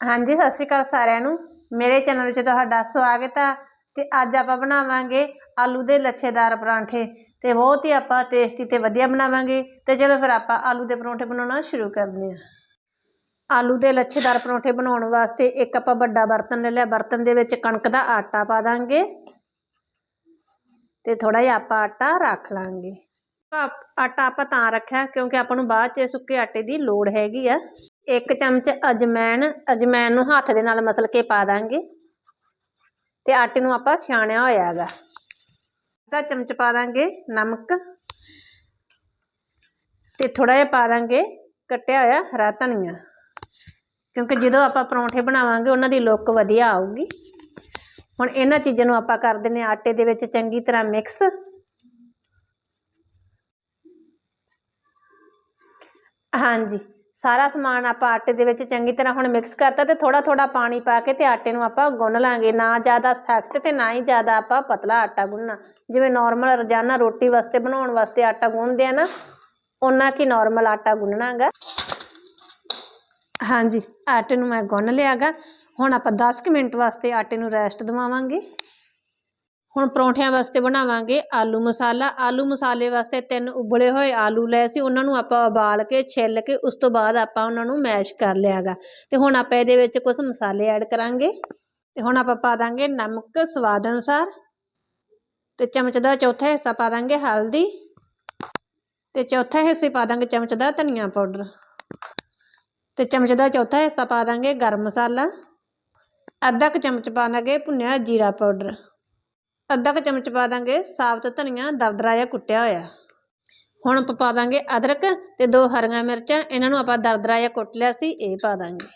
ਹਾਂਜੀ, ਸਤਿ ਸ਼੍ਰੀ ਅਕਾਲ ਸਾਰਿਆਂ ਨੂੰ। ਮੇਰੇ ਚੈਨਲ ਵਿੱਚ ਤੁਹਾਡਾ ਸਵਾਗਤ ਆ ਤੇ ਅੱਜ ਆਪਾਂ ਬਣਾਵਾਂਗੇ ਆਲੂ ਦੇ ਲੱਛੇਦਾਰ ਪਰਾਂਠੇ ਤੇ ਬਹੁਤ ਹੀ ਆਪਾਂ ਟੇਸਟੀ ਤੇ ਵਧੀਆ ਬਣਾਵਾਂਗੇ। ਤੇ ਚਲੋ ਫਿਰ ਆਪਾਂ ਆਲੂ ਦੇ ਪਰੌਂਠੇ ਬਣਾਉਣਾ ਸ਼ੁਰੂ ਕਰਦੇ ਹਾਂ। ਆਲੂ ਦੇ ਲੱਛੇਦਾਰ ਪਰੌਂਠੇ ਬਣਾਉਣ ਵਾਸਤੇ ਇੱਕ ਆਪਾਂ ਵੱਡਾ ਬਰਤਨ ਲੈ ਲਿਆ। ਬਰਤਨ ਦੇ ਵਿੱਚ ਕਣਕ ਦਾ ਆਟਾ ਪਾ ਦਾਂਗੇ ਤੇ ਥੋੜਾ ਜਿਹਾ ਆਪਾਂ ਆਟਾ ਰੱਖ ਲਾਂਗੇ। ਆਟਾ ਆਪਾਂ ਤਾਂ ਰੱਖਿਆ ਕਿਉਂਕਿ ਆਪਾਂ ਨੂੰ ਬਾਅਦ ਚ ਸੁੱਕੇ ਆਟੇ ਦੀ ਲੋੜ ਹੈਗੀ ਆ। ਇੱਕ ਚਮਚ ਅਜਮੈਨ ਅਜਮੈਨ ਨੂੰ ਹੱਥ ਦੇ ਨਾਲ ਮਸਲ ਕੇ ਪਾ ਦਾਂਗੇ। ਤੇ ਆਟੇ ਨੂੰ ਆਪਾਂ ਛਾਣਿਆ ਹੋਇਆ ਹੈਗਾ। ਅੱਧਾ ਚਮਚ ਪਾ ਦਾਂਗੇ ਨਮਕ। ਤੇ ਥੋੜਾ ਜਿਹਾ ਪਾ ਦਾਂਗੇ ਕੱਟਿਆ ਹੋਇਆ ਹਰਾ ਧਨੀਆ। ਕਿਉਂਕਿ ਜਦੋਂ ਆਪਾਂ ਪਰੌਂਠੇ ਬਣਾਵਾਂਗੇ, ਉਹਨਾਂ ਦੀ ਲੁੱਕ ਵਧੀਆ ਆਊਗੀ। ਹੁਣ ਇਹਨਾਂ ਚੀਜ਼ਾਂ ਨੂੰ ਆਪਾਂ ਕਰ ਦਿੰਨੇ ਹਾਂ ਆਟੇ ਦੇ ਵਿੱਚ ਚੰਗੀ ਤਰ੍ਹਾਂ ਮਿਕਸ। ਹਾਂਜੀ। ਸਾਰਾ ਸਮਾਨ ਆਪਾਂ ਆਟੇ ਦੇ ਵਿੱਚ ਚੰਗੀ ਤਰ੍ਹਾਂ ਹੁਣ ਮਿਕਸ ਕਰਤਾ ਤੇ ਥੋੜਾ ਥੋੜਾ ਪਾਣੀ ਪਾ ਕੇ ਤੇ ਆਟੇ ਨੂੰ ਆਪਾਂ ਗੁੰਨ ਲਾਂਗੇ। ਨਾ ਜ਼ਿਆਦਾ ਸਖਤ ਤੇ ਨਾ ਹੀ ਜ਼ਿਆਦਾ ਆਪਾਂ ਪਤਲਾ ਆਟਾ ਗੁੰਨਣਾ। ਜਿਵੇਂ ਨਾਰਮਲ ਰੋਜ਼ਾਨਾ ਰੋਟੀ ਵਾਸਤੇ ਬਣਾਉਣ ਵਾਸਤੇ ਆਟਾ ਗੁੰਨਦੇ ਆ ਨਾ ਉਹਨਾਂ ਕੀ ਨਾਰਮਲ ਆਟਾ ਗੁੰਨਣਾਗਾ ਹਾਂਜੀ, ਆਟੇ ਨੂੰ ਮੈਂ ਗੁੰਨ ਲਿਆਗਾ। ਹੁਣ ਆਪਾਂ 10 ਕੁ ਮਿੰਟ ਵਾਸਤੇ ਆਟੇ ਨੂੰ ਰੈਸਟ ਦਵਾਵਾਂਗੇ। ਹੁਣ ਪਰੌਂਠਿਆਂ ਵਾਸਤੇ ਬਣਾਵਾਂਗੇ ਆਲੂ ਮਸਾਲਾ। ਆਲੂ ਮਸਾਲੇ ਵਾਸਤੇ ਤਿੰਨ ਉਬਲੇ ਹੋਏ ਆਲੂ ਲਏ ਸੀ, ਉਹਨਾਂ ਨੂੰ ਆਪਾਂ ਉਬਾਲ ਕੇ, ਛਿੱਲ ਕੇ, ਉਸ ਤੋਂ ਬਾਅਦ ਆਪਾਂ ਉਹਨਾਂ ਨੂੰ ਮੈਸ਼ ਕਰ ਲਿਆਗਾ। ਤੇ ਹੁਣ ਆਪਾਂ ਇਹਦੇ ਵਿੱਚ ਕੁਝ ਮਸਾਲੇ ਐਡ ਕਰਾਂਗੇ। ਤੇ ਹੁਣ ਆਪਾਂ ਪਾ ਦਾਂਗੇ ਨਮਕ ਸਵਾਦ ਅਨੁਸਾਰ। ਤੇ ਚਮਚ ਦਾ ਚੌਥਾ ਹਿੱਸਾ ਪਾ ਦਾਂਗੇ ਹਲਦੀ। ਤੇ ਚੌਥਾ ਹਿੱਸੇ ਪਾ ਦਾਂਗੇ ਚਮਚ ਦਾ ਧਨੀਆ ਪਾਊਡਰ। ਤੇ ਚਮਚ ਦਾ ਚੌਥਾ ਹਿੱਸਾ ਪਾ ਦਾਂਗੇ ਗਰਮ ਮਸਾਲਾ। ਅੱਧਾ ਕੁ ਚਮਚ ਪਾ ਦਾਂਗੇ ਭੁੰਨਿਆ ਜੀਰਾ ਪਾਊਡਰ। ਅੱਧਾ ਕੁ ਚਮਚ ਪਾ ਦਾਂਗੇ ਸਾਬਤ ਧਨੀਆ ਦਰਦਰਾ ਜਿਹਾ ਕੁੱਟਿਆ ਹੋਇਆ। ਹੁਣ ਆਪਾਂ ਪਾ ਦਾਂਗੇ ਅਦਰਕ ਤੇ ਦੋ ਹਰੀਆਂ ਮਿਰਚਾਂ, ਇਹਨਾਂ ਨੂੰ ਆਪਾਂ ਦਰਦਰਾ ਜਿਹਾ ਕੁੱਟ ਲਿਆ ਸੀ, ਇਹ ਪਾ ਦਾਂਗੇ।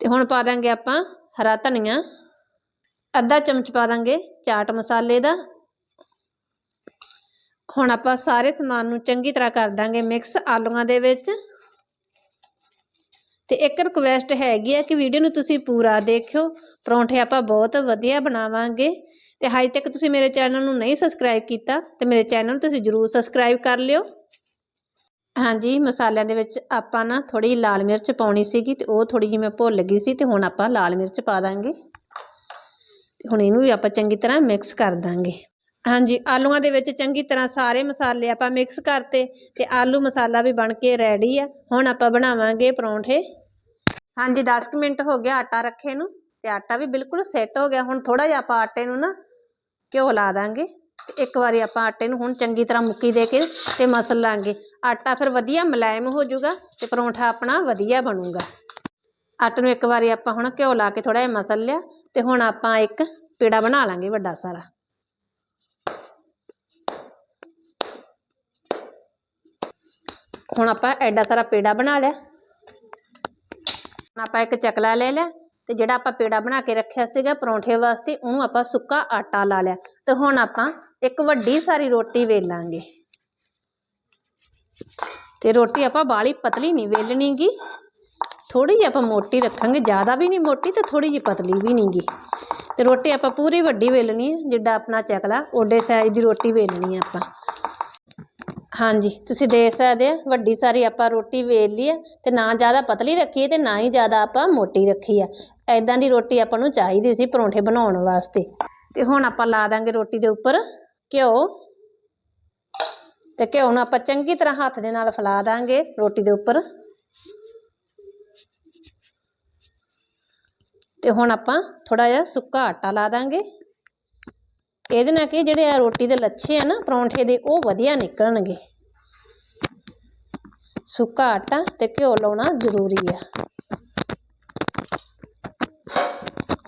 ਤੇ ਹੁਣ ਪਾ ਦਾਂਗੇ ਆਪਾਂ ਹਰਾ ਧਨੀਆ। ਅੱਧਾ ਚਮਚ ਪਾ ਦਾਂਗੇ ਚਾਟ ਮਸਾਲੇ ਦਾ। ਹੁਣ ਆਪਾਂ ਸਾਰੇ ਸਮਾਨ ਨੂੰ ਚੰਗੀ ਤਰ੍ਹਾਂ ਕਰ ਦਾਂਗੇ ਮਿਕਸ ਆਲੂਆਂ ਦੇ ਵਿੱਚ। ਤੇ ਇੱਕ ਰਿਕੁਐਸਟ ਹੈਗੀ ਆ ਕਿ ਵੀਡੀਓ ਨੂੰ ਤੁਸੀਂ ਪੂਰਾ ਦੇਖਿਓ। ਪਰੌਂਠੇ ਆਪਾਂ ਬਹੁਤ ਵਧੀਆ ਬਣਾਵਾਂਗੇ। ਤੇ ਹਜੇ ਤੱਕ ਤੁਸੀਂ ਮੇਰੇ ਚੈਨਲ ਨੂੰ ਨਹੀਂ ਸਬਸਕ੍ਰਾਈਬ ਕੀਤਾ, ਤੇ ਮੇਰੇ ਚੈਨਲ ਨੂੰ ਤੁਸੀਂ ਜਰੂਰ ਸਬਸਕ੍ਰਾਈਬ ਕਰ ਲਿਓ। ਹਾਂਜੀ, ਮਸਾਲਿਆਂ ਦੇ ਵਿੱਚ ਆਪਾਂ ਨਾ ਥੋੜੀ ਲਾਲ ਮਿਰਚ ਪਾਉਣੀ ਸੀਗੀ ਤੇ ਉਹ ਥੋੜੀ ਜਿਹੀ ਮੈਂ ਭੁੱਲ ਗਈ ਸੀ ਤੇ ਹੁਣ ਆਪਾਂ ਲਾਲ ਮਿਰਚ ਪਾ ਦਾਂਗੇ। ਤੇ ਹੁਣ ਇਹਨੂੰ ਵੀ ਆਪਾਂ ਚੰਗੀ ਤਰ੍ਹਾਂ ਮਿਕਸ ਕਰ ਦਾਂਗੇ। ਹਾਂਜੀ, ਆਲੂਆਂ ਦੇ ਵਿੱਚ ਚੰਗੀ ਤਰ੍ਹਾਂ ਸਾਰੇ ਮਸਾਲੇ ਆਪਾਂ ਮਿਕਸ ਕਰਤੇ ਤੇ ਆਲੂ ਮਸਾਲਾ ਵੀ ਬਣ ਕੇ ਰੈਡੀ ਆ। ਹੁਣ ਆਪਾਂ ਬਣਾਵਾਂਗੇ ਪਰੌਂਠੇ। ਹਾਂਜੀ 10 ਕੁ ਮਿੰਟ ਹੋ ਗਿਆ ਆਟਾ ਰੱਖੇ ਨੂੰ ਤੇ ਆਟਾ ਵੀ ਬਿਲਕੁਲ ਸੈੱਟ ਹੋ ਗਿਆ। ਹੁਣ ਥੋੜਾ ਜਿਹਾ ਆਪਾਂ ਆਟੇ ਨੂੰ ਨਾ ਘਿਓ ਲਾ ਦਾਂਗੇ। ਇੱਕ ਵਾਰੀ ਆਪਾਂ ਆਟੇ ਨੂੰ ਹੁਣ ਚੰਗੀ ਤਰ੍ਹਾਂ ਮੁੱਕੀ ਦੇ ਕੇ ਤੇ ਮਸਲ ਲਾਂਗੇ। ਆਟਾ ਫਿਰ ਵਧੀਆ ਮਲਾਇਮ ਹੋ ਜਾਊਗਾ ਤੇ ਪਰੌਂਠਾ ਆਪਣਾ ਵਧੀਆ ਬਣੂਗਾ। ਆਟੇ ਨੂੰ ਇੱਕ ਵਾਰੀ ਆਪਾਂ ਹੁਣ ਘਿਓ ਲਾ ਕੇ ਥੋੜਾ ਜਿਹਾ ਮਸਲ ਲਿਆ ਤੇ ਹੁਣ ਆਪਾਂ ਇੱਕ ਪੇੜਾ ਬਣਾ ਲਾਂਗੇ ਵੱਡਾ ਸਾਰਾ। ਹੁਣ ਆਪਾਂ ਐਡਾ ਸਾਰਾ ਪੇੜਾ ਬਣਾ ਲਿਆ। ਆਪਾਂ ਇੱਕ ਚਕਲਾ ਲੈ ਲਿਆ ਤੇ ਜਿਹੜਾ ਆਪਾਂ ਪੇੜਾ ਬਣਾ ਕੇ ਰੱਖਿਆ ਸੀਗਾ ਪਰੌਂਠੇ ਵਾਸਤੇ, ਉਹਨੂੰ ਆਪਾਂ ਸੁੱਕਾ ਆਟਾ ਲਾ ਲਿਆ। ਤੇ ਹੁਣ ਆਪਾਂ ਇੱਕ ਵੱਡੀ ਸਾਰੀ ਰੋਟੀ ਵੇਲਾਂਗੇ। ਤੇ ਰੋਟੀ ਆਪਾਂ ਬਾਲੀ ਪਤਲੀ ਨਹੀਂ ਵੇਲਣੀਗੀ। ਥੋੜੀ ਜਿਹੀ ਆਪਾਂ ਮੋਟੀ ਰੱਖਾਂਗੇ, ਜ਼ਿਆਦਾ ਵੀ ਨਹੀਂ ਮੋਟੀ ਤੇ ਥੋੜੀ ਜਿਹੀ ਪਤਲੀ ਵੀ ਨਹੀਂਗੀ। ਤੇ ਰੋਟੀ ਆਪਾਂ ਪੂਰੀ ਵੱਡੀ ਵੇਲਣੀ ਹੈ, ਜਿੱਡਾ ਆਪਣਾ ਚਕਲਾ, ਓਡੇ ਸਾਈਜ਼ ਦੀ ਰੋਟੀ ਵੇਲਣੀ ਆ ਆਪਾਂ। ਹਾਂਜੀ, ਤੁਸੀਂ ਦੇਖ ਸਕਦੇ ਆ ਵੱਡੀ ਸਾਰੀ ਆਪਾਂ ਰੋਟੀ ਵੇਲ ਲਈ ਆ, ਤੇ ਨਾ ਜ਼ਿਆਦਾ ਪਤਲੀ ਰੱਖੀ ਹੈ ਤੇ ਨਾ ਹੀ ਜ਼ਿਆਦਾ ਆਪਾਂ ਮੋਟੀ ਰੱਖੀ ਆ। ਐਦਾਂ ਦੀ ਰੋਟੀ ਆਪਾਂ ਨੂੰ ਚਾਹੀਦੀ ਸੀ ਪਰੌਂਠੇ ਬਣਾਉਣ ਵਾਸਤੇ। ਤੇ ਹੁਣ ਆਪਾਂ ਲਾ ਦਾਂਗੇ ਰੋਟੀ ਦੇ ਉੱਪਰ ਘਿਓ। ਤੇ ਘਿਓ ਨੂੰ ਆਪਾਂ ਚੰਗੀ ਤਰ੍ਹਾਂ ਹੱਥ ਦੇ ਨਾਲ ਫੈਲਾ ਦਾਂਗੇ ਰੋਟੀ ਦੇ ਉੱਪਰ। ਤੇ ਹੁਣ ਆਪਾਂ ਥੋੜਾ ਜਿਹਾ ਸੁੱਕਾ ਆਟਾ ਲਾ ਦਾਂਗੇ। ਇਹਦੇ ਨਾਲ ਕਿ, ਜਿਹੜੇ ਆ ਰੋਟੀ ਦੇ ਲੱਛੇ ਆ ਨਾ ਪਰੌਂਠੇ ਦੇ, ਉਹ ਵਧੀਆ ਨਿਕਲਣਗੇ। ਸੁੱਕਾ ਆਟਾ ਤੇ ਘਿਓ ਲਾਉਣਾ ਜ਼ਰੂਰੀ ਆ।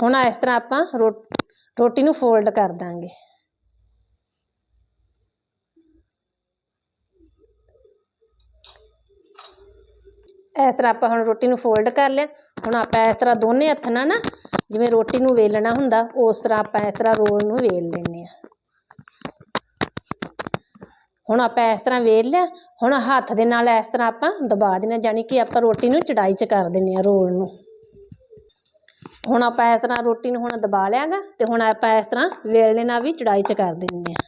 ਹੁਣ ਇਸ ਤਰ੍ਹਾਂ ਆਪਾਂ ਰੋਟੀ ਨੂੰ ਫੋਲਡ ਕਰ ਦਾਂਗੇ। ਇਸ ਤਰ੍ਹਾਂ ਆਪਾਂ ਹੁਣ ਰੋਟੀ ਨੂੰ ਫੋਲਡ ਕਰ ਲਿਆ। ਹੁਣ ਆਪਾਂ ਇਸ ਤਰ੍ਹਾਂ ਦੋਨੇ ਹੱਥ ਨਾਲ ਨਾ ਜਿਵੇਂ ਰੋਟੀ ਨੂੰ ਵੇਲਣਾ ਹੁੰਦਾ, ਉਸ ਤਰ੍ਹਾਂ ਆਪਾਂ ਇਸ ਤਰ੍ਹਾਂ ਰੋਲ ਨੂੰ ਵੇਲ ਲੈਂਦੇ ਆ ਹੁਣ ਆਪਾਂ ਇਸ ਤਰ੍ਹਾਂ ਵੇਲ ਲਿਆ, ਹੁਣ ਹੱਥ ਦੇ ਨਾਲ ਇਸ ਤਰ੍ਹਾਂ ਆਪਾਂ ਦਬਾ ਦੇਣਾ ਜਾਨੀ ਕਿ ਆਪਾਂ ਰੋਟੀ ਨੂੰ ਚੜਾਈ ਚ ਕਰ ਦਿੰਨੇ ਆ ਰੋਲ ਨੂੰ। ਹੁਣ ਆਪਾਂ ਇਸ ਤਰ੍ਹਾਂ ਰੋਟੀ ਨੂੰ ਹੁਣ ਦਬਾ ਲਿਆਗਾ ਤੇ ਹੁਣ ਆਪਾਂ ਇਸ ਤਰ੍ਹਾਂ ਵੇਲਣੇ ਨਾਲ ਵੀ ਚੜਾਈ ਚ ਕਰ ਦਿੰਨੇ ਆ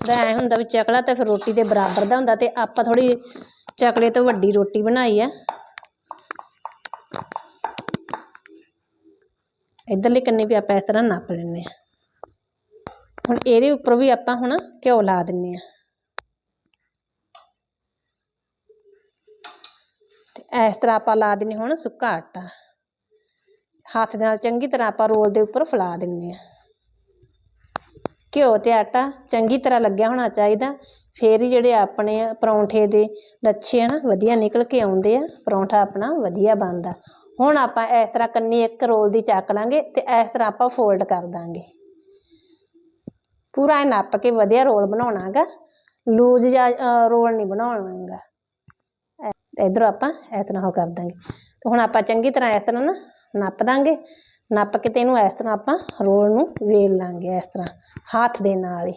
ਦਾ ਐ ਹੁੰਦਾ ਵੀ ਚਕਲਾ ਤਾਂ ਫਿਰ ਰੋਟੀ ਦੇ ਬਰਾਬਰ ਦਾ ਹੁੰਦਾ ਤੇ ਆਪਾਂ ਥੋੜੀ ਚਕਲੇ ਤੋਂ ਵੱਡੀ ਰੋਟੀ ਬਣਾਈ ਆ। ਇਧਰਲੇ ਕੰਨੇ ਵੀ ਆਪਾਂ ਇਸ ਤਰ੍ਹਾਂ ਨਾਪ ਲੈਂਦੇ ਆ ਹੁਣ ਇਹਦੇ ਉੱਪਰ ਵੀ ਆਪਾਂ ਹੁਣ ਘਿਓ ਲਾ ਦਿੰਨੇ ਆ ਤੇ ਇਸ ਤਰ੍ਹਾਂ ਆਪਾਂ ਲਾ ਦਿੰਨੇ ਹੁਣ ਸੁੱਕਾ ਆਟਾ। ਹੱਥ ਦੇ ਨਾਲ ਚੰਗੀ ਤਰ੍ਹਾਂ ਆਪਾਂ ਰੋਲ ਦੇ ਉੱਪਰ ਫੈਲਾ ਦਿੰਨੇ ਆ ਘਿਓ ਤੇ ਆਟਾ ਚੰਗੀ ਤਰ੍ਹਾਂ ਲੱਗਿਆ ਹੋਣਾ ਚਾਹੀਦਾ। ਫੇਰ ਹੀ ਜਿਹੜੇ ਆਪਣੇ ਪਰੌਂਠੇ ਦੇ ਲੱਛੇ ਆ ਵਧੀਆ ਨਿਕਲ ਕੇ ਆਉਂਦੇ ਆ। ਪਰੌਂਠਾ ਆਪਣਾ ਵਧੀਆ ਬਣਦਾ। ਹੁਣ ਆਪਾਂ ਇਸ ਤਰ੍ਹਾਂ ਕੰਨੀ ਇੱਕ ਰੋਲ ਦੀ ਚੱਕ ਲਾਂਗੇ ਤੇ ਇਸ ਤਰ੍ਹਾਂ ਆਪਾਂ ਫੋਲਡ ਕਰ ਦਾਂਗੇ। ਪੂਰਾ ਨੱਪ ਕੇ ਵਧੀਆ ਰੋਲ ਬਣਾਉਣਾਗਾ। ਲੂਜ਼ ਜਾਂ ਰੋਲ ਨਹੀਂ ਬਣਾਉਣਾਗਾ। ਇਧਰੋਂ ਆਪਾਂ ਇਸ ਤਰ੍ਹਾਂ ਉਹ ਕਰ ਦਾਂਗੇ। ਤੇ ਹੁਣ ਆਪਾਂ ਚੰਗੀ ਤਰ੍ਹਾਂ ਇਸ ਤਰ੍ਹਾਂ ਨਾ ਨੱਪ ਦਾਂਗੇ। ਨੱਪ ਕੇ ਤੇ ਇਹਨੂੰ ਇਸ ਤਰ੍ਹਾਂ ਆਪਾਂ ਰੋਲ ਨੂੰ ਵੇਲ ਲਾਂਗੇ ਇਸ ਤਰ੍ਹਾਂ, ਹੱਥ ਦੇ ਨਾਲ ਹੀ।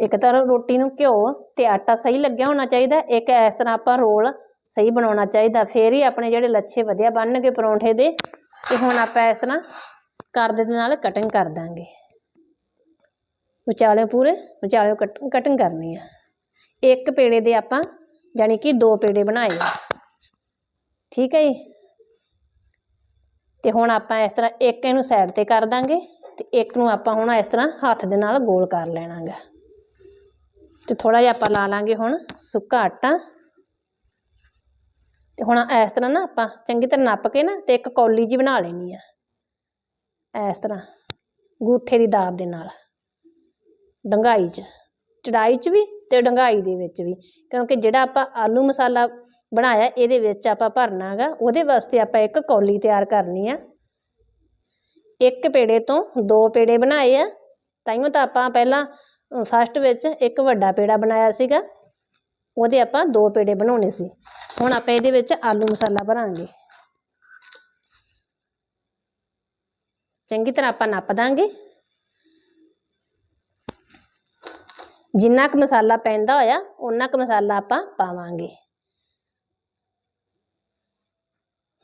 ਇੱਕ ਤਾਂ ਰੋਟੀ ਨੂੰ ਘਿਓ ਤੇ ਆਟਾ ਸਹੀ ਲੱਗਿਆ ਹੋਣਾ ਚਾਹੀਦਾ। ਇੱਕ ਇਸ ਤਰ੍ਹਾਂ ਆਪਾਂ ਰੋਲ ਸਹੀ ਬਣਾਉਣਾ ਚਾਹੀਦਾ, ਫੇਰ ਹੀ ਆਪਣੇ ਜਿਹੜੇ ਲੱਛੇ ਵਧੀਆ ਬਣਨਗੇ ਪਰੌਂਠੇ ਦੇ, ਤੇ ਹੁਣ ਆਪਾਂ ਇਸ ਤਰ੍ਹਾਂ ਕਰਦੇ ਦੇ ਨਾਲ ਕਟਿੰਗ ਕਰ ਦਾਂਗੇ। ਵਿਚਾਲੇ ਪੂਰੇ ਵਿਚਾਲੇ ਕਟਿੰਗ ਕਟਿੰਗ ਕਰਨੀ ਆ। ਇੱਕ ਪੇੜੇ ਦੇ ਆਪਾਂ ਯਾਨੀ ਕਿ ਦੋ ਪੇੜੇ ਬਣਾਏ ਆ। ਠੀਕ ਹੈ ਜੀ? ਤੇ ਹੁਣ ਆਪਾਂ ਇਸ ਤਰ੍ਹਾਂ ਇੱਕ ਇਹਨੂੰ ਸਾਈਡ ਤੇ ਕਰ ਦਾਂਗੇ, ਤੇ ਇੱਕ ਨੂੰ ਆਪਾਂ ਹੁਣ ਇਸ ਤਰ੍ਹਾਂ ਹੱਥ ਦੇ ਨਾਲ ਗੋਲ ਕਰ ਲੈਣਾਗਾ। ਤੇ ਥੋੜਾ ਜਿਹਾ ਆਪਾਂ ਲਾ ਲਾਂਗੇ ਹੁਣ ਸੁੱਕਾ ਆਟਾ। ਤੇ ਹੁਣ ਇਸ ਤਰ੍ਹਾਂ ਨਾ ਆਪਾਂ ਚੰਗੀ ਤਰ੍ਹਾਂ ਨੱਪ ਕੇ ਨਾ ਤੇ ਇੱਕ ਕੌਲੀ ਜੀ ਬਣਾ ਲੈਣੀ ਆ। ਇਸ ਤਰ੍ਹਾਂ ਗੂਠੇ ਦੀ ਦਾਬ ਦੇ ਨਾਲ। ਡੰਗਾਈ 'ਚ। ਚੜਾਈ 'ਚ ਵੀ ਤੇ ਡੰਗਾਈ ਦੇ ਵਿੱਚ ਵੀ। ਕਿਉਂਕਿ ਜਿਹੜਾ ਆਪਾਂ ਆਲੂ ਮਸਾਲਾ ਬਣਾਇਆ ਇਹਦੇ ਵਿੱਚ ਆਪਾਂ ਭਰਨਾ ਹੈਗਾ, ਉਹਦੇ ਵਾਸਤੇ ਆਪਾਂ ਇੱਕ ਕੌਲੀ ਤਿਆਰ ਕਰਨੀ ਆ। ਇੱਕ ਪੇੜੇ ਤੋਂ ਦੋ ਪੇੜੇ ਬਣਾਏ ਆ। ਤਾਈਓ ਤਾਂ ਆਪਾਂ ਪਹਿਲਾਂ ਫਸਟ ਵਿੱਚ ਇੱਕ ਵੱਡਾ ਪੇੜਾ ਬਣਾਇਆ ਸੀਗਾ। ਉਹਦੇ ਆਪਾਂ ਦੋ ਪੇੜੇ ਬਣਾਉਣੇ ਸੀ। ਹੁਣ ਆਪਾਂ ਇਹਦੇ ਵਿੱਚ ਆਲੂ ਮਸਾਲਾ ਭਰਾਂਗੇ। ਚੰਗੀ ਤਰ੍ਹਾਂ ਆਪਾਂ ਨੱਪ ਦਾਂਗੇ। ਜਿੰਨਾ ਕੁ ਮਸਾਲਾ ਪੈਂਦਾ ਹੋਇਆ ਉਨਾ ਕੁ ਮਸਾਲਾ ਆਪਾਂ ਪਾਵਾਂਗੇ।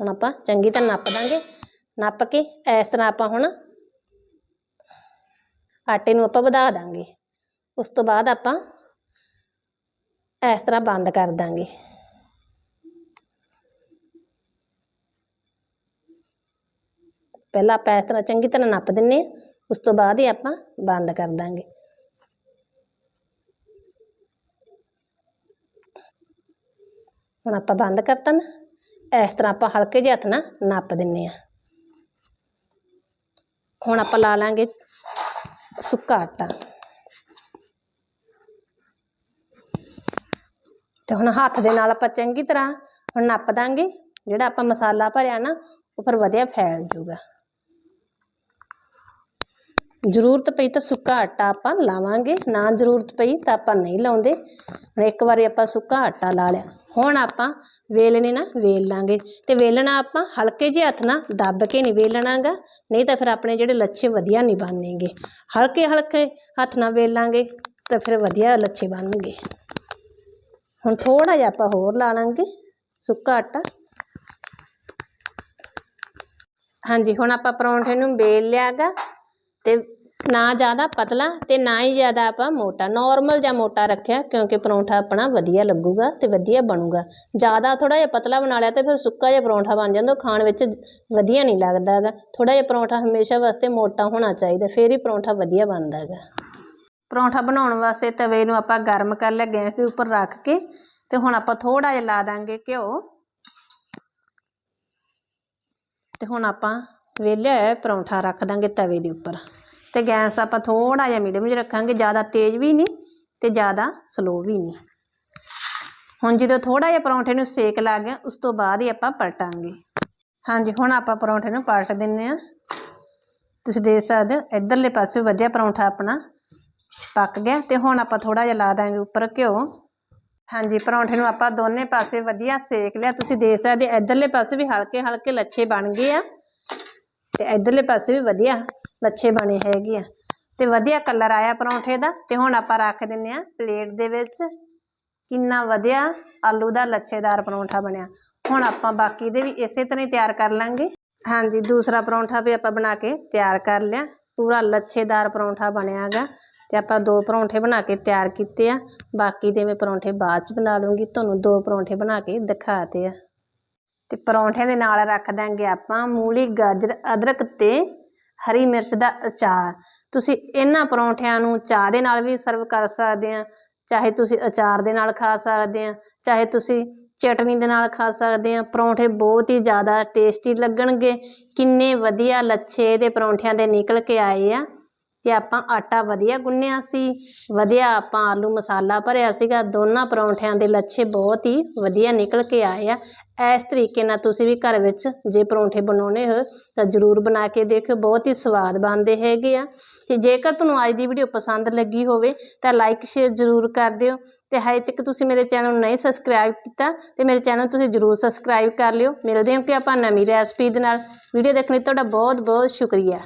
ਹੁਣ ਆਪਾਂ ਚੰਗੀ ਤਰ੍ਹਾਂ ਨੱਪ ਦਾਂਗੇ। ਨੱਪ ਕੇ ਇਸ ਤਰ੍ਹਾਂ ਆਪਾਂ ਹੁਣ ਆਟੇ ਨੂੰ ਆਪਾਂ ਵਧਾ ਦਾਂਗੇ। ਉਸ ਤੋਂ ਬਾਅਦ ਆਪਾਂ ਇਸ ਤਰ੍ਹਾਂ ਬੰਦ ਕਰ ਦਾਂਗੇ। ਪਹਿਲਾਂ ਆਪਾਂ ਇਸ ਤਰ੍ਹਾਂ ਚੰਗੀ ਤਰ੍ਹਾਂ ਨੱਪ ਦਿੰਨੇ ਆ, ਉਸ ਤੋਂ ਬਾਅਦ ਹੀ ਆਪਾਂ ਬੰਦ ਕਰ ਦਾਂਗੇ। ਹੁਣ ਆਪਾਂ ਬੰਦ ਕਰਤਾ ਨਾ, ਇਸ ਤਰ੍ਹਾਂ ਆਪਾਂ ਹਲਕੇ ਜਿਹੇ ਹੱਥ ਨਾਲ ਨੱਪ ਦਿੰਨੇ ਆ। ਹੁਣ ਆਪਾਂ ਲਾ ਲਾਂਗੇ ਸੁੱਕਾ ਆਟਾ। ਤੇ ਹੁਣ ਹੱਥ ਦੇ ਨਾਲ ਆਪਾਂ ਚੰਗੀ ਤਰ੍ਹਾਂ ਹੁਣ ਨੱਪ ਦਾਂਗੇ। ਜਿਹੜਾ ਆਪਾਂ ਮਸਾਲਾ ਭਰਿਆ ਨਾ, ਉਹ ਫਿਰ ਵਧੀਆ ਫੈਲ ਜੂਗਾ ਜ਼ਰੂਰਤ ਪਈ ਤਾਂ ਸੁੱਕਾ ਆਟਾ ਆਪਾਂ ਲਾਵਾਂਗੇ। ਨਾ ਜ਼ਰੂਰਤ ਪਈ ਤਾਂ ਆਪਾਂ ਨਹੀਂ ਲਾਉਂਦੇ। ਹੁਣ ਇੱਕ ਵਾਰੀ ਆਪਾਂ ਸੁੱਕਾ ਆਟਾ ਲਾ ਲਿਆ। ਹੁਣ ਆਪਾਂ ਵੇਲਣੇ ਨਾ ਵੇਲ ਲਾਂਗੇ। ਤੇ ਵੇਲਣਾ ਆਪਾਂ ਹਲਕੇ ਜਿਹੇ ਹੱਥ ਨਾਲ ਦੱਬ ਕੇ ਨਹੀਂ ਵੇਲਣਾਗਾ। ਨਹੀਂ ਤਾਂ ਫਿਰ ਆਪਣੇ ਜਿਹੜੇ ਲੱਛੇ ਵਧੀਆ ਨਹੀਂ ਬਣਨਗੇ। ਹਲਕੇ ਹਲਕੇ ਹੱਥ ਨਾਲ ਵੇਲਾਂਗੇ ਤਾਂ ਫਿਰ ਵਧੀਆ ਲੱਛੇ ਬਣਨਗੇ। ਹੁਣ ਥੋੜਾ ਜਿਹਾ ਆਪਾਂ ਹੋਰ ਲਾ ਲਾਂਗੇ, ਸੁੱਕਾ ਆਟਾ। ਹਾਂਜੀ, ਹੁਣ ਆਪਾਂ ਪਰੌਂਠੇ ਨੂੰ ਵੇਲ ਲਿਆਗਾ ਤੇ ਨਾ ਜ਼ਿਆਦਾ ਪਤਲਾ ਤੇ ਨਾ ਹੀ ਜ਼ਿਆਦਾ ਆਪਾਂ ਮੋਟਾ ਨਾਰਮਲ ਜਾਂ ਮੋਟਾ ਰੱਖਿਆ ਕਿਉਂਕਿ ਪਰੌਂਠਾ ਆਪਣਾ ਵਧੀਆ ਲੱਗੂਗਾ ਤੇ ਵਧੀਆ ਬਣੂਗਾ। ਜ਼ਿਆਦਾ ਥੋੜਾ ਜਿਹਾ ਪਤਲਾ ਬਣਾ ਲਿਆ ਤੇ ਫਿਰ ਸੁੱਕਾ ਜਿਹਾ ਪਰੌਂਠਾ ਬਣ ਜਾਂਦਾ, ਉਹ ਖਾਣ ਵਿੱਚ ਵਧੀਆ ਨਹੀਂ ਲੱਗਦਾ ਹੈਗਾ। ਥੋੜਾ ਜਿਹਾ ਪਰੌਂਠਾ ਹਮੇਸ਼ਾ ਵਾਸਤੇ ਮੋਟਾ ਹੋਣਾ ਚਾਹੀਦਾ, ਫਿਰ ਹੀ ਪਰੌਂਠਾ ਵਧੀਆ ਬਣਦਾ ਹੈਗਾ। ਪਰੌਂਠਾ ਬਣਾਉਣ ਵਾਸਤੇ ਤਵੇ ਨੂੰ ਆਪਾਂ ਗਰਮ ਕਰ ਲਿਆ, ਗੈਸ ਦੇ ਉੱਪਰ ਰੱਖ ਕੇ ਤੇ ਹੁਣ ਆਪਾਂ ਥੋੜਾ ਜਿਹਾ ਲਾ ਦਾਂਗੇ ਘਿਓ। ਤੇ ਹੁਣ ਆਪਾਂ ਵੇਲਿਆ ਪਰੌਂਠਾ ਰੱਖ ਦਾਂਗੇ ਤਵੇ ਦੇ ਉੱਪਰ। ਤੇ ਗੈਸ ਆਪਾਂ ਥੋੜਾ ਜਿਹਾ ਮੀਡੀਅਮ 'ਚ ਰੱਖਾਂਗੇ, ਜ਼ਿਆਦਾ ਤੇਜ਼ ਵੀ ਨਹੀਂ ਤੇ ਜ਼ਿਆਦਾ ਸਲੋ ਵੀ ਨਹੀਂ। ਹੁਣ ਜਦੋਂ ਥੋੜਾ ਜਿਹਾ ਪਰੌਂਠੇ ਨੂੰ ਸੇਕ ਲੱਗ ਗਿਆ ਉਸ ਤੋਂ ਬਾਅਦ ਹੀ ਆਪਾਂ ਪਲਟਾਂਗੇ। ਹਾਂਜੀ, ਹੁਣ ਆਪਾਂ ਪਰੌਂਠੇ ਨੂੰ ਪਲਟ ਦਿੰਨੇ ਆ ਤੁਸੀਂ ਦੇਖ ਸਕਦੇ ਹੋ, ਇਧਰਲੇ ਪਾਸੇ ਵਧੀਆ ਪਰੌਂਠਾ ਆਪਣਾ ਪੱਕ ਗਿਆ ਤੇ ਹੁਣ ਆਪਾਂ ਥੋੜਾ ਜਿਹਾ ਲਾ ਦਾਂਗੇ ਉੱਪਰ ਘਿਓ। ਹਾਂਜੀ, ਪਰੌਂਠੇ ਨੂੰ ਆਪਾਂ ਦੋਨੇ ਪਾਸੇ ਵਧੀਆ ਸੇਕ ਲਿਆ। ਤੁਸੀਂ ਦੇਖ ਸਕਦੇ ਇਧਰਲੇ ਪਾਸੇ ਵੀ ਹਲਕੇ ਹਲਕੇ ਲੱਛੇ ਬਣ ਗਏ ਆ। ਤੇ ਇਧਰਲੇ ਪਾਸੇ ਵੀ ਵਧੀਆ ਲੱਛੇ ਬਣੇ ਹੈਗੇ ਆ। ਤੇ ਵਧੀਆ ਕਲਰ ਆਇਆ ਪਰੌਂਠੇ ਦਾ। ਤੇ ਹੁਣ ਆਪਾਂ ਰੱਖ ਦਿੰਨੇ ਆ ਪਲੇਟ ਦੇ ਵਿੱਚ। ਕਿੰਨਾ ਵਧੀਆ ਆਲੂ ਦਾ ਲੱਛੇਦਾਰ ਪਰੌਂਠਾ ਬਣਿਆ। ਹੁਣ ਆਪਾਂ ਬਾਕੀ ਦੇ ਵੀ ਇਸੇ ਤਰ੍ਹਾਂ ਹੀ ਤਿਆਰ ਕਰ ਲਾਂਗੇ। ਹਾਂਜੀ, ਦੂਸਰਾ ਪਰੌਂਠਾ ਵੀ ਆਪਾਂ ਬਣਾ ਕੇ ਤਿਆਰ ਕਰ ਲਿਆ। ਪੂਰਾ ਲੱਛੇਦਾਰ ਪਰੌਂਠਾ ਬਣਿਆਗਾ ਅਤੇ ਆਪਾਂ ਦੋ ਪਰੌਂਠੇ ਬਣਾ ਕੇ ਤਿਆਰ ਕੀਤੇ ਆ। ਬਾਕੀ ਦੇ ਮੈਂ ਪਰੌਂਠੇ ਬਾਅਦ ਚ ਬਣਾ ਲੂੰਗੀ, ਤੁਹਾਨੂੰ ਦੋ ਪਰੌਂਠੇ ਬਣਾ ਕੇ ਦਿਖਾਤੇ ਆ। ਅਤੇ ਪਰੌਂਠਿਆਂ ਦੇ ਨਾਲ ਰੱਖ ਦਾਂਗੇ ਆਪਾਂ ਮੂਲੀ, ਗਾਜਰ, ਅਦਰਕ ਅਤੇ ਹਰੀ ਮਿਰਚ ਦਾ ਅਚਾਰ। ਤੁਸੀਂ ਇਹਨਾਂ ਪਰੌਂਠਿਆਂ ਨੂੰ ਚਾਹ ਦੇ ਨਾਲ ਵੀ ਸਰਵ ਕਰ ਸਕਦੇ ਆ, ਚਾਹੇ ਤੁਸੀਂ ਅਚਾਰ ਦੇ ਨਾਲ ਖਾ ਸਕਦੇ ਆ, ਚਾਹੇ ਤੁਸੀਂ ਚਟਨੀ ਦੇ ਨਾਲ ਖਾ ਸਕਦੇ ਆ। ਪਰੌਂਠੇ ਬਹੁਤ ਹੀ ਜ਼ਿਆਦਾ ਟੇਸਟੀ ਲੱਗਣਗੇ। ਕਿੰਨੇ ਵਧੀਆ ਲੱਛੇ ਦੇ ਪਰੌਂਠਿਆਂ ਦੇ ਨਿਕਲ ਕੇ ਆਏ ਆ। ਤੇ ਆਪਾਂ ਆਟਾ ਵਧੀਆ ਗੁੰਨਿਆ ਸੀ, ਵਧੀਆ ਆਪਾਂ ਆਲੂ ਮਸਾਲਾ ਭਰਿਆ ਸੀਗਾ, ਦੋਨਾਂ ਪਰੌਂਠਿਆਂ ਦੇ ਲੱਛੇ ਬਹੁਤ ਹੀ ਵਧੀਆ ਨਿਕਲ ਕੇ ਆਏ ਆ। ਇਸ ਤਰੀਕੇ ਨਾਲ ਤੁਸੀਂ ਵੀ ਘਰ ਵਿੱਚ ਜੇ ਪਰੌਂਠੇ ਬਣਾਉਣੇ ਹੋ, ਤਾਂ ਜ਼ਰੂਰ ਬਣਾ ਕੇ ਦੇਖਿਓ, ਬਹੁਤ ਹੀ ਸਵਾਦ ਬਣਦੇ ਹੈਗੇ ਆ। ਤੇ ਜੇਕਰ ਤੁਹਾਨੂੰ ਅੱਜ ਦੀ ਵੀਡੀਓ ਪਸੰਦ ਲੱਗੀ ਹੋਵੇ, ਤਾਂ ਲਾਈਕ ਸ਼ੇਅਰ ਜ਼ਰੂਰ ਕਰ ਦਿਓ। ਤੇ ਹਜੇ ਤੱਕ ਤੁਸੀਂ ਮੇਰੇ ਚੈਨਲ ਨੂੰ ਨਹੀਂ ਸਬਸਕ੍ਰਾਈਬ ਕੀਤਾ, ਤੇ ਮੇਰੇ ਚੈਨਲ ਤੁਸੀਂ ਜ਼ਰੂਰ ਸਬਸਕ੍ਰਾਈਬ ਕਰ ਲਿਓ। ਮਿਲਦੇ ਹਾਂ ਕਿ ਆਪਾਂ ਨਵੀਂ ਰੈਸਪੀ ਦੇ ਨਾਲ। ਵੀਡੀਓ ਦੇਖਣ ਲਈ ਤੁਹਾਡਾ ਬਹੁਤ ਬਹੁਤ ਸ਼ੁਕਰੀਆ।